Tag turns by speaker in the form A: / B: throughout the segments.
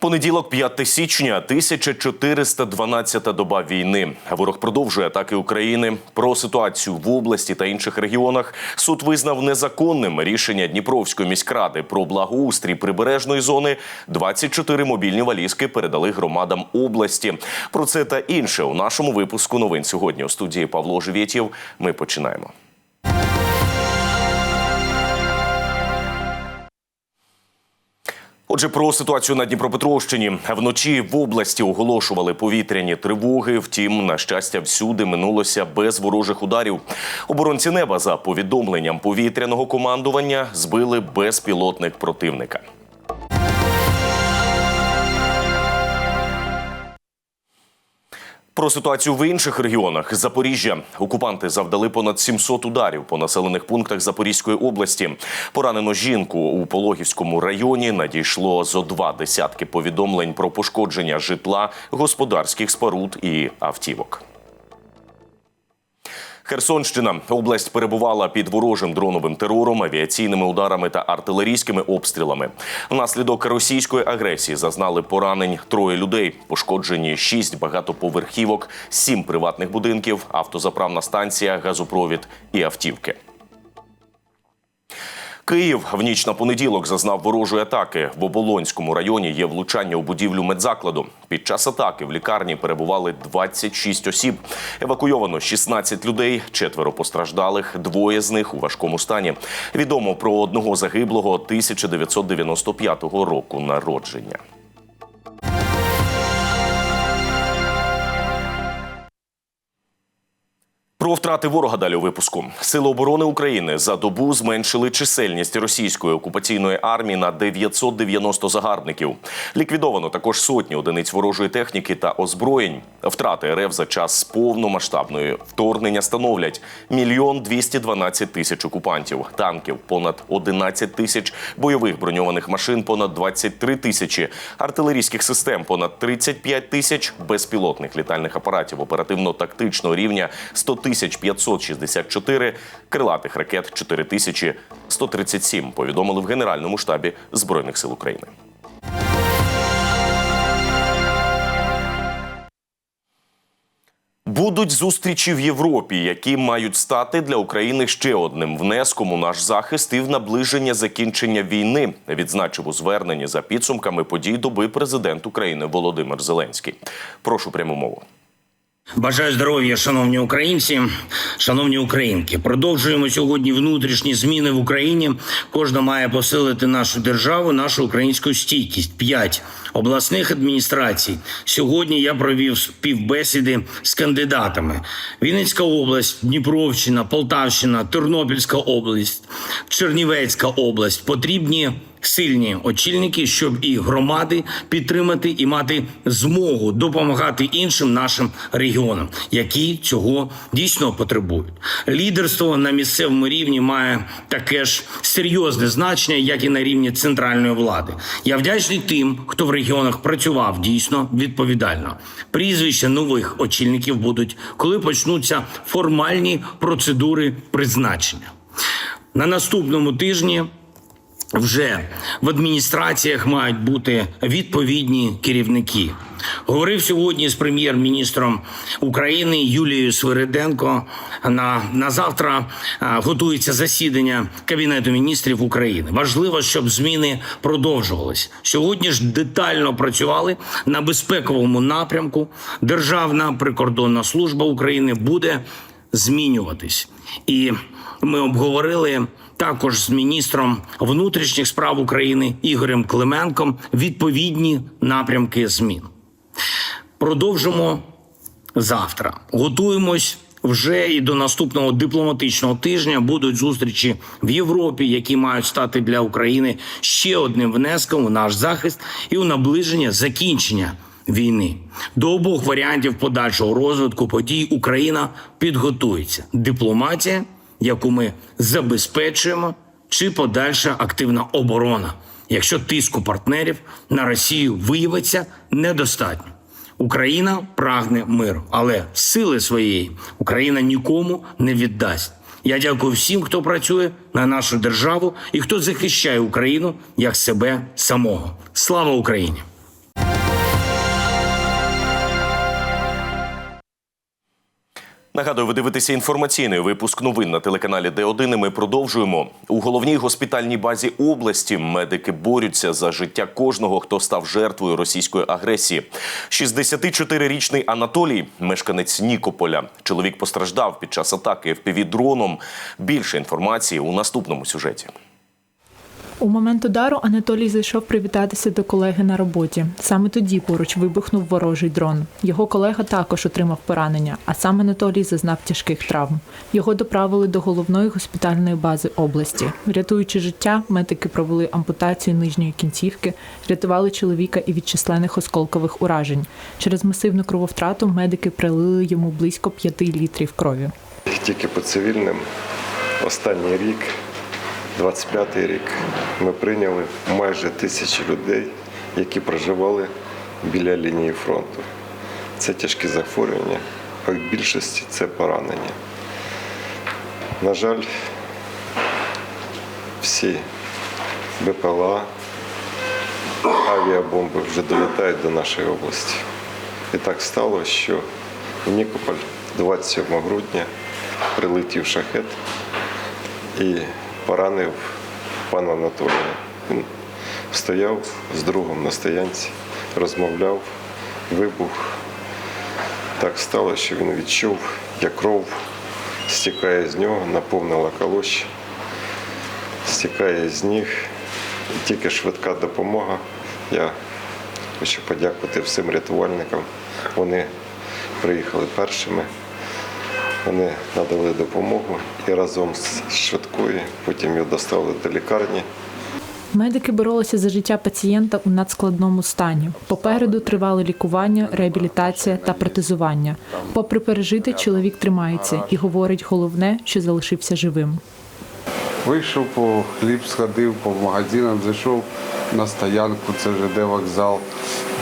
A: Понеділок, 5 січня, 1412 доба війни. Ворог продовжує атаки України. Про ситуацію в області та інших регіонах суд визнав незаконним рішення Дніпровської міськради про благоустрій прибережної зони. 24 мобільні валізки передали громадам області. Про це та інше у нашому випуску новин сьогодні. У студії Павло Живєтєв. Ми починаємо. Отже, про ситуацію на Дніпропетровщині вночі в області оголошували повітряні тривоги. Втім, на щастя, всюди минулося без ворожих ударів. Оборонці неба за повідомленням повітряного командування збили безпілотник противника. Про ситуацію в інших регіонах Запоріжжя окупанти завдали понад 700 ударів по населених пунктах Запорізької області. Поранено жінку у Пологівському районі. Надійшло зо два десятки повідомлень про пошкодження житла, господарських споруд і автівок. Херсонщина область перебувала під ворожим дроновим терором, авіаційними ударами та артилерійськими обстрілами. Внаслідок російської агресії зазнали поранень троє людей. Пошкоджені шість багатоповерхівок, сім приватних будинків, автозаправна станція, газопровід і автівки. Київ в ніч на понеділок зазнав ворожої атаки. В Оболонському районі є влучання у будівлю медзакладу. Під час атаки в лікарні перебували 26 осіб. Евакуйовано 16 людей, четверо постраждалих, двоє з них у важкому стані. Відомо про одного загиблого 1995 року народження. Про втрати ворога далі у випуску. Сили оборони України за добу зменшили чисельність російської окупаційної армії на 990 загарбників. Ліквідовано також сотні одиниць ворожої техніки та озброєнь. Втрати РФ за час повномасштабної вторгнення становлять мільйон 212 тисяч окупантів, танків понад 11 тисяч, бойових броньованих машин понад 23 тисячі, артилерійських систем понад 35 тисяч, безпілотних літальних апаратів оперативно-тактичного рівня 100 тисяч 564, крилатих ракет 4137, повідомили в Генеральному штабі Збройних сил України. Будуть зустрічі в Європі, які мають стати для України ще одним внеском у наш захист і в наближення закінчення війни. Відзначив у зверненні за підсумками подій доби президент України Володимир Зеленський. Прошу пряму мову.
B: Бажаю здоров'я, шановні українці, шановні українки. Продовжуємо сьогодні внутрішні зміни в Україні. Кожна має посилити нашу державу, нашу українську стійкість. П'ять обласних адміністрацій. Сьогодні я провів співбесіди з кандидатами: Вінницька область, Дніпровщина, Полтавщина, Тернопільська область, Чернівецька область. Потрібні сильні очільники, щоб і громади підтримати і мати змогу допомагати іншим нашим регіонам, які цього дійсно потребують. Лідерство на місцевому рівні має таке ж серйозне значення, як і на рівні центральної влади. Я вдячний тим, хто в регіонах працював дійсно відповідально. Прізвища нових очільників будуть, коли почнуться формальні процедури призначення. На наступному тижні вже в адміністраціях мають бути відповідні керівники. Говорив сьогодні з прем'єр-міністром України Юлією Свириденко. На, на завтра готується засідання Кабінету міністрів України. Важливо, щоб зміни продовжувались. Сьогодні ж детально працювали на безпековому напрямку. Державна прикордонна служба України буде змінюватись. І ми обговорили також з міністром внутрішніх справ України Ігорем Клименком відповідні напрямки змін. Продовжимо завтра. Готуємось. Вже і до наступного дипломатичного тижня будуть зустрічі в Європі, які мають стати для України ще одним внеском у наш захист і у наближення закінчення війни. До обох варіантів подальшого розвитку подій Україна підготується. Дипломатія, яку ми забезпечуємо, чи подальша активна оборона, якщо тиску партнерів на Росію виявиться недостатньо. Україна прагне миру, але сили своєї Україна нікому не віддасть. Я дякую всім, хто працює на нашу державу і хто захищає Україну як себе самого. Слава Україні!
A: Нагадую, ви дивитеся інформаційний випуск новин на телеканалі Д1. І Ми продовжуємо у головній госпітальній базі області. Медики борються за життя кожного, хто став жертвою російської агресії. 64-річний Анатолій, мешканець Нікополя. Чоловік постраждав під час атаки в дроном Більше інформації у наступному сюжеті.
C: У момент удару Анатолій зайшов привітатися до колеги на роботі. Саме тоді поруч вибухнув ворожий дрон. Його колега також отримав поранення, а сам Анатолій зазнав тяжких травм. Його доправили до головної госпітальної бази області. Рятуючи життя, медики провели ампутацію нижньої кінцівки, рятували чоловіка і від численних осколкових уражень. Через масивну крововтрату медики прилили йому близько 5 літрів крові.
D: Тільки по цивільним останній рік, 25-й рік, ми прийняли майже тисячі людей, які проживали біля лінії фронту. Це тяжкі захворювання, а в більшості це поранення. На жаль, всі БПЛА, авіабомби вже долітають до нашої області. І так стало, що в Нікополь 27 грудня прилетів шахет і поранив пана Анатолія. Він стояв з другом на стоянці, розмовляв, вибух. Так стало, що він відчув, як кров стікає з нього, наповнила калоші, стікає з ніг. І тільки швидка допомога. Я хочу подякувати всім рятувальникам. Вони приїхали першими. Вони надали допомогу і разом з швидкою потім його доставили до лікарні.
C: Медики боролися за життя пацієнта у надскладному стані. Попереду тривали лікування, реабілітація та протезування. Попри пережити, чоловік тримається і говорить головне, що залишився живим.
E: Вийшов по хліб, сходив по магазинам, зайшов на стоянку, це ЖД вокзал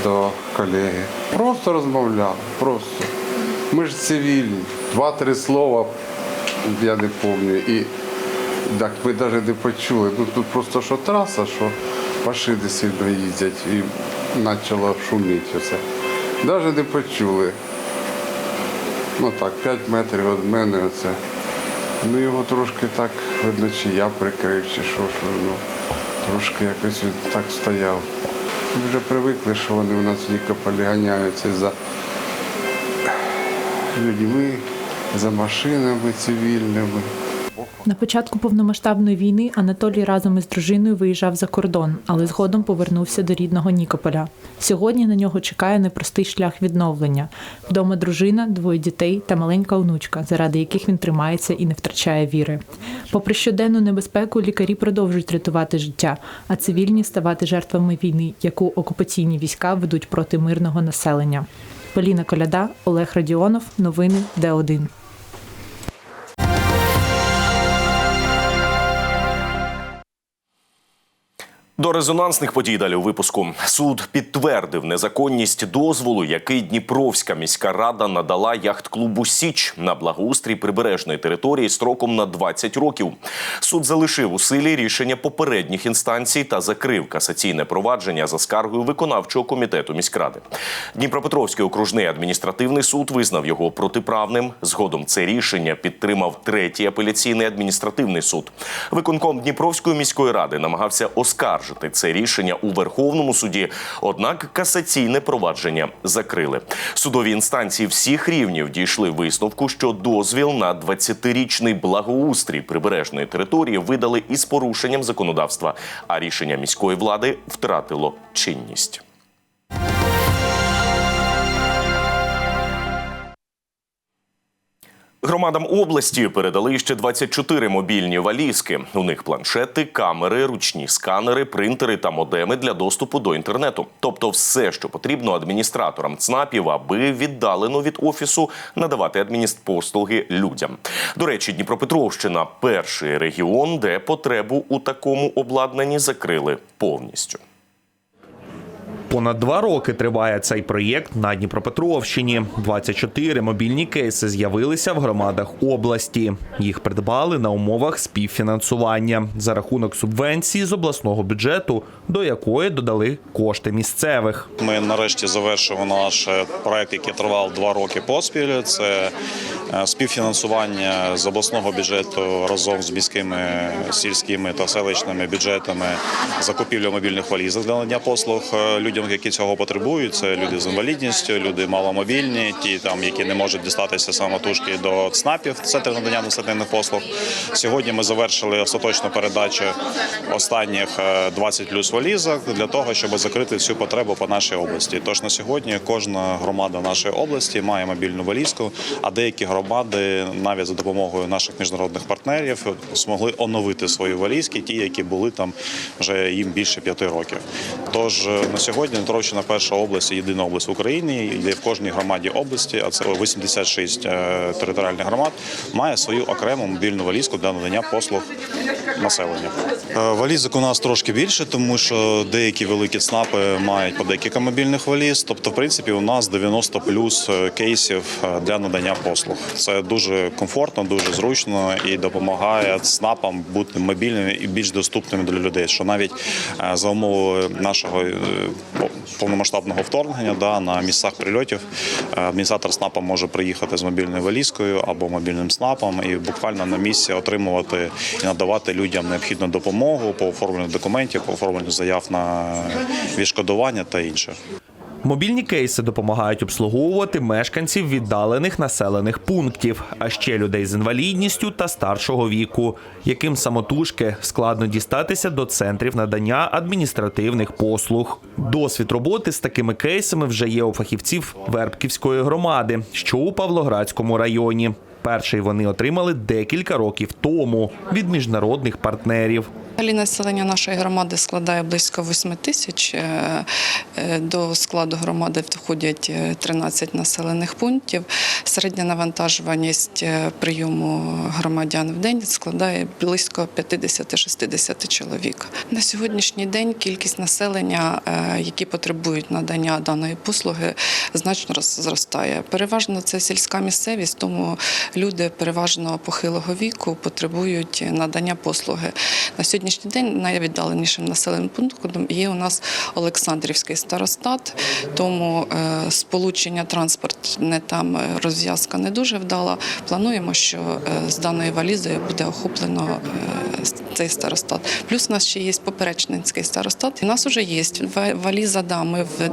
E: до колеги. Просто розмовляв, просто. Ми ж цивільні. Два-три слова, я не пам'ятаю. І так ми навіть не почули. Ну тут просто що траса, що машини сильно їздять і почало шуміти все. Навіть не почули. Ну так, 5 метрів від мене оце. Ну його трошки так, видно, чи я прикрив, чи що, що ну, трошки якось він так стояв. Ми вже привикли, що вони у нас в Нікополі ганяються за людьми, за машинами цивільними.
C: На початку повномасштабної війни Анатолій разом із дружиною виїжджав за кордон, але згодом повернувся до рідного Нікополя. Сьогодні на нього чекає непростий шлях відновлення. Вдома дружина, двоє дітей та маленька онучка, заради яких він тримається і не втрачає віри. Попри щоденну небезпеку, лікарі продовжують рятувати життя, а цивільні ставати жертвами війни, яку окупаційні війська ведуть проти мирного населення. Поліна Коляда, Олег Радіонов. Новини Д1.
A: До резонансних подій далі у випуску суд підтвердив незаконність дозволу, який Дніпровська міська рада надала яхт-клубу Січ на благоустрій прибережної території строком на 20 років. Суд залишив у силі рішення попередніх інстанцій та закрив касаційне провадження за скаргою виконавчого комітету міськради. Дніпропетровський окружний адміністративний суд визнав його протиправним. Згодом це рішення підтримав третій апеляційний адміністративний суд. Виконком Дніпровської міської ради намагався оскаржити це рішення у Верховному суді. Однак касаційне провадження закрили. Судові інстанції всіх рівнів дійшли висновку, що дозвіл на 20-річний благоустрій прибережної території видали із порушенням законодавства, а рішення міської влади втратило чинність. Громадам області передали ще 24 мобільні валізки. У них планшети, камери, ручні сканери, принтери та модеми для доступу до інтернету. Тобто, все, що потрібно адміністраторам ЦНАПів, аби віддалено від офісу надавати адміністпослуги людям. До речі, Дніпропетровщина перший регіон, де потребу у такому обладнанні закрили повністю.
F: Понад два роки триває цей проєкт на Дніпропетровщині. 24 мобільні кейси з'явилися в громадах області. Їх придбали на умовах співфінансування за рахунок субвенції з обласного бюджету, до якої додали кошти місцевих.
G: Ми нарешті завершуємо наш е, проект, який тривав два роки поспіль. Це Співфінансування з обласного бюджету разом з міськими сільськими та селищними бюджетами закупівля мобільних валізок для надання послуг е, людям, які цього потребують. Це люди з інвалідністю, люди маломобільні, ті там, які не можуть дістатися самотужки до ЦНАПів, центрів надання адміністративних послуг. Сьогодні ми завершили остаточну передачу останніх е, 20 плюс валізок для того, щоб закрити всю потребу по нашій області. Тож на сьогодні кожна громада нашої області має мобільну валізку, а деякі громади навіть за допомогою наших міжнародних партнерів змогли оновити свої валізки, ті, які були там вже їм більше п'яти років. Тож е, на сьогодні Дніпровщина перша область, єдина область в Україні, де в кожній громаді області, а це 86 е, територіальних громад, має свою окрему мобільну валізку для надання послуг населенню. Е, Валізок у нас трошки більше, тому що деякі великі ЦНАПи мають по декілька мобільних валіз. Тобто, в принципі, у нас 90 плюс кейсів для надання послуг. Це дуже комфортно, дуже зручно і допомагає ЦНАПам бути мобільними і більш доступними для людей. Що навіть е, за умови нашого е, повномасштабного вторгнення да, на місцях прильотів е, адміністратор СНАПа може приїхати з мобільною валізкою або мобільним СНАПом і буквально на місці отримувати і надавати людям необхідну допомогу по оформленню документів, по оформленню заяв на відшкодування та інше.
F: Мобільні кейси допомагають обслуговувати мешканців віддалених населених пунктів, а ще людей з інвалідністю та старшого віку, яким самотужки складно дістатися до центрів надання адміністративних послуг. Досвід роботи з такими кейсами вже є у фахівців Вербківської громади, що у Павлоградському районі. Перший вони отримали декілька років тому від міжнародних партнерів.
H: Взагалі населення нашої громади складає близько 8 тисяч. Е, е, До складу громади входять е, 13 населених пунктів. Середня навантажуваність е, прийому громадян в день складає близько 50-60 чоловік. На сьогоднішній день кількість населення, е, які потребують надання даної послуги, значно зростає. Переважно це сільська місцевість, тому люди переважно похилого віку потребують надання послуги. На сьогоднішній день найвіддаленішим населеним пунктом є у нас Олександрівський старостат, тому е, сполучення транспортне там е, розв'язка не дуже вдала. Плануємо, що е, з даною валізою буде охоплено цей старостат. Плюс у нас ще є поперечненський старостат. У нас вже є ва- валіза. Да, ми в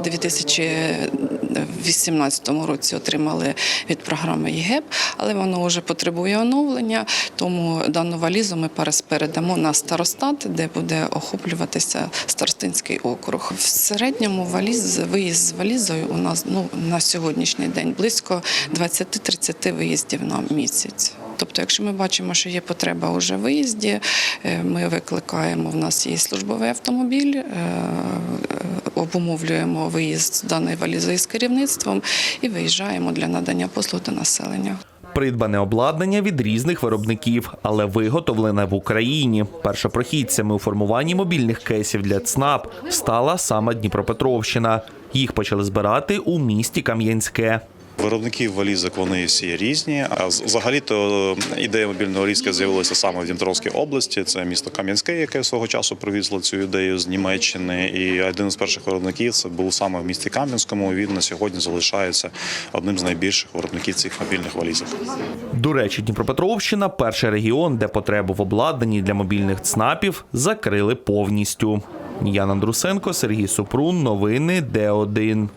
H: 2018 році отримали від програми ЄГЕП, але воно вже потребує оновлення. Тому дану валізу ми передамо на старостат, де буде охоплюватися старостинський округ. В середньому валіз виїзд з валізою у нас ну на сьогоднішній день близько 20-30 виїздів на місяць. Тобто, якщо ми бачимо, що є потреба уже виїзді, е, ми викликаємо. В нас є службовий автомобіль, е, е, обумовлюємо виїзд з даної валізи з керівництвом і виїжджаємо для надання послуг до населення.
F: Придбане обладнання від різних виробників, але виготовлене в Україні. Першопрохідцями у формуванні мобільних кейсів для ЦНАП стала саме Дніпропетровщина. Їх почали збирати у місті Кам'янське.
G: Виробників валізок вони всі різні. А з- взагалі-то ідея мобільної валізки з'явилася саме в Дніпровській області. Це місто Кам'янське, яке свого часу привізло цю ідею з Німеччини. І один з перших виробників це був саме в місті Кам'янському. Він на сьогодні залишається одним з найбільших виробників цих мобільних валізок.
F: До речі, Дніпропетровщина перший регіон, де потребу в обладнанні для мобільних ЦНАПів закрили повністю. Ян Андрусенко, Сергій Супрун. Новини Д1.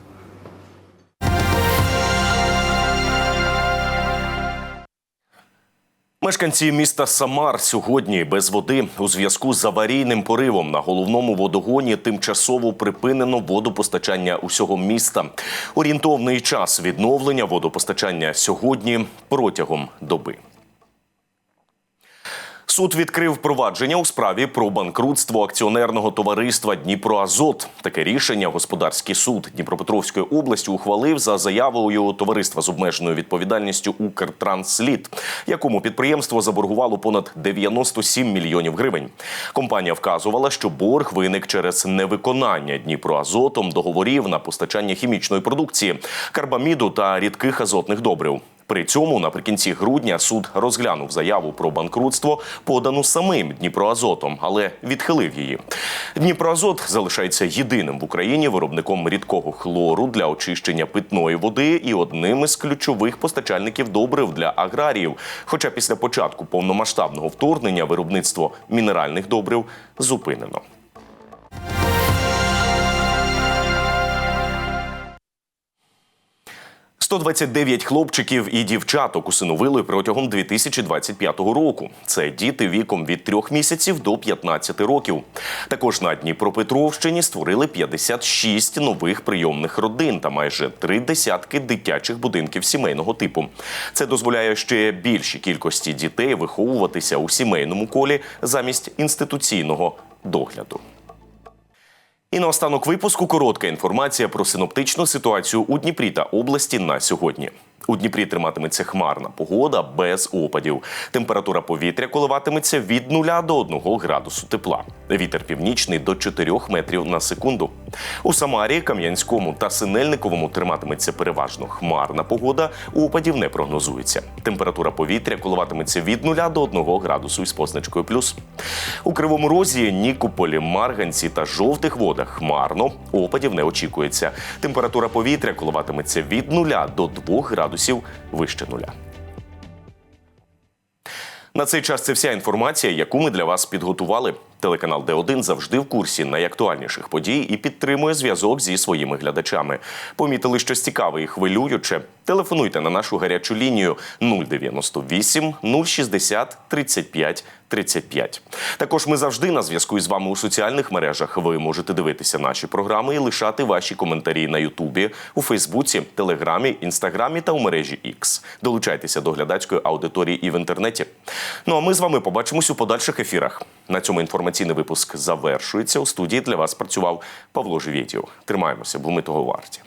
A: Мешканці міста Самар сьогодні без води у зв'язку з аварійним поривом на головному водогоні тимчасово припинено водопостачання усього міста. Орієнтовний час відновлення водопостачання сьогодні протягом доби. Суд відкрив провадження у справі про банкрутство акціонерного товариства Дніпроазот. Таке рішення господарський суд Дніпропетровської області ухвалив за заявою товариства з обмеженою відповідальністю Укртрансліт, якому підприємство заборгувало понад 97 мільйонів гривень. Компанія вказувала, що борг виник через невиконання Дніпроазотом договорів на постачання хімічної продукції, карбаміду та рідких азотних добрив. При цьому наприкінці грудня суд розглянув заяву про банкрутство, подану самим Дніпроазотом, але відхилив її. Дніпроазот залишається єдиним в Україні виробником рідкого хлору для очищення питної води і одним із ключових постачальників добрив для аграріїв. Хоча після початку повномасштабного вторгнення виробництво мінеральних добрив зупинено. «129 хлопчиків і дівчаток усиновили протягом 2025 року. Це діти віком від 3 місяців до 15 років. Також на Дніпропетровщині створили 56 нових прийомних родин та майже три десятки дитячих будинків сімейного типу. Це дозволяє ще більшій кількості дітей виховуватися у сімейному колі замість інституційного догляду. І наостанок випуску коротка інформація про синоптичну ситуацію у Дніпрі та області на сьогодні. У Дніпрі триматиметься хмарна погода без опадів. Температура повітря коливатиметься від 0 до 1 градусу тепла. Вітер північний до 4 метрів на секунду. У Самарі, Кам'янському та Синельниковому триматиметься переважно хмарна погода. Опадів не прогнозується. Температура повітря коливатиметься від 0 до 1 градусу із позначкою плюс. У Кривому Розі, Нікополі, Марганці та жовтих водах хмарно. Опадів не очікується. Температура повітря коливатиметься від 0 до 2 градусів вище нуля. На цей час це вся інформація, яку ми для вас підготували. Телеканал Д1 завжди в курсі найактуальніших подій і підтримує зв'язок зі своїми глядачами. Помітили щось цікаве і хвилююче? Телефонуйте на нашу гарячу лінію 098 060 35 35. Також ми завжди на зв'язку із вами у соціальних мережах. Ви можете дивитися наші програми і лишати ваші коментарі на Ютубі, у Фейсбуці, Телеграмі, Інстаграмі та у мережі X. Долучайтеся до глядацької аудиторії і в інтернеті. Ну а ми з вами побачимось у подальших ефірах. На цьому інформаційний випуск завершується. У студії для вас працював Павло Живєтєв. Тримаємося, бо ми того варті.